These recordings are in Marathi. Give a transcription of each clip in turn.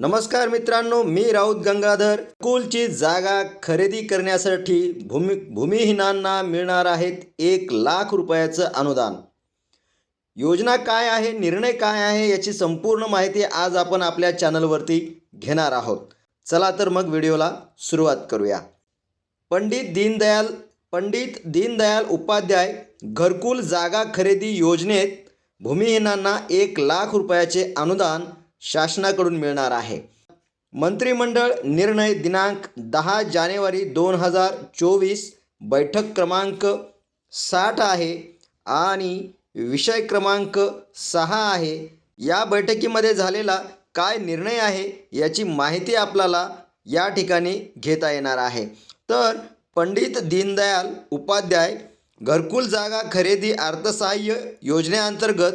नमस्कार मित्रांनो मी राऊत गंगाधर. कुलची जागा खरेदी करण्यासाठी भूमी भूमिहीनांना मिळणार आहेत एक लाख रुपयाचं अनुदान. योजना काय आहे निर्णय काय आहे याची संपूर्ण माहिती आज आपण आपल्या चॅनलवरती घेणार आहोत. चला तर मग व्हिडिओला सुरुवात करूया. पंडित दीनदयाल पंडित दीनदयाल उपाध्याय घरकुल जागा खरेदी योजनेत भूमिहीनांना एक लाख रुपयाचे अनुदान शासनाकडून मिळणार आहे. मंत्रिमंडळ निर्णय दिनांक दहा जानेवारी दोन हजार चोवीस बैठक क्रमांक साठ आहे आणि विषय क्रमांक सहा आहे. या बैठकीमध्ये झालेला काय निर्णय आहे याची माहिती आपल्याला या ठिकाणी घेता येणार आहे. तर पंडित दीनदयाल उपाध्याय घरकुल जागा खरेदी अर्थसहाय्य योजनेअंतर्गत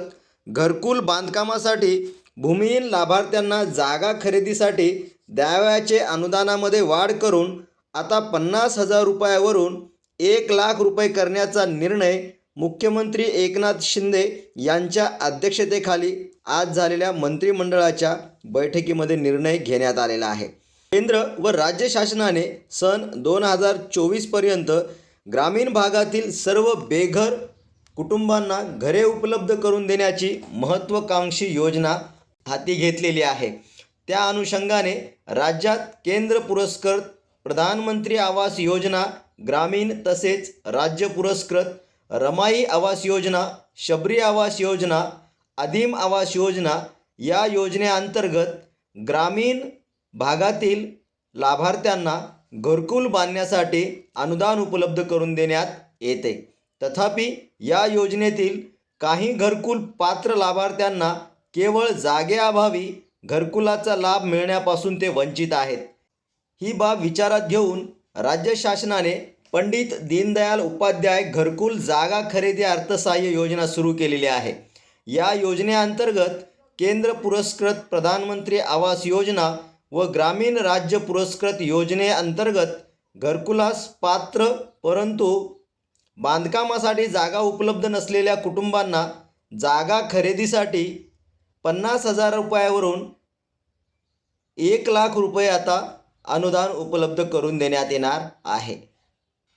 घरकुल बांधकामासाठी भूमिहीन लाभार्थ्यांना जागा खरेदीसाठी द्यावयाचे अनुदानामध्ये वाढ करून आता पन्नास हजार रुपयावरून एक लाख रुपये करण्याचा निर्णय मुख्यमंत्री एकनाथ शिंदे यांच्या अध्यक्षतेखाली आज झालेल्या मंत्रिमंडळाच्या बैठकीमध्ये निर्णय घेण्यात आलेला आहे. केंद्र व राज्य शासनाने सन दोन हजार चोवीसपर्यंत ग्रामीण भागातील सर्व बेघर कुटुंबांना घरे उपलब्ध करून देण्याची महत्त्वाकांक्षी योजना हाती घेतलेली आहे. त्या अनुषंगाने राज्यात केंद्र पुरस्कृत प्रधानमंत्री आवास योजना ग्रामीण तसेच राज्य पुरस्कृत रमाई आवास योजना शबरी आवास योजना आदिम आवास योजना या योजनेअंतर्गत ग्रामीण भागातील लाभार्थ्यांना घरकुल बांधण्यासाठी अनुदान उपलब्ध करून देण्यात येते. तथापि या योजनेतील काही घरकुल पात्र लाभार्थ्यांना केवळ जागेअभावी घरकुलाचा लाभ मिळण्यापासून ते वंचित आहेत. ही बाब विचारात घेऊन राज्य शासनाने पंडित दीनदयाल उपाध्याय घरकुल जागा खरेदी अर्थसहाय्य योजना सुरू केलेली आहे. या योजनेअंतर्गत केंद्र पुरस्कृत प्रधानमंत्री आवास योजना व ग्रामीण राज्य पुरस्कृत योजनेअंतर्गत घरकुलास पात्र परंतु बांधकामासाठी जागा उपलब्ध नसलेल्या कुटुंबांना जागा खरेदीसाठी पन्नास हजार रुपयावरून एक लाख रुपये आता अनुदान उपलब्ध करून देण्यात येणार आहे.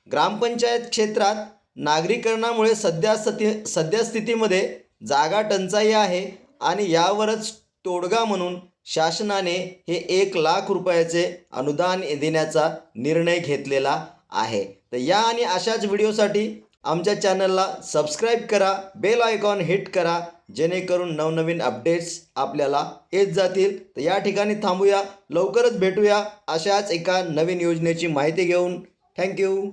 ग्रामपंचायत क्षेत्रात नागरीकरणामुळे सध्या स्थिती सद्यस्थितीमध्ये जागा टंचाई आहे आणि यावरच तोडगा म्हणून शासनाने हे एक लाख रुपयाचे अनुदान देण्याचा निर्णय घेतलेला आहे. तर या आणि अशाच व्हिडिओसाठी आमच्या चॅनलला सबस्क्राईब करा बेल आयकॉन हिट करा जेणेकरून नवनवीन अपडेट्स आपल्याला येत जातील. तर या ठिकाणी थांबूया लवकरच भेटूया अशाच एका नवीन योजनेची माहिती घेऊन. थँक्यू.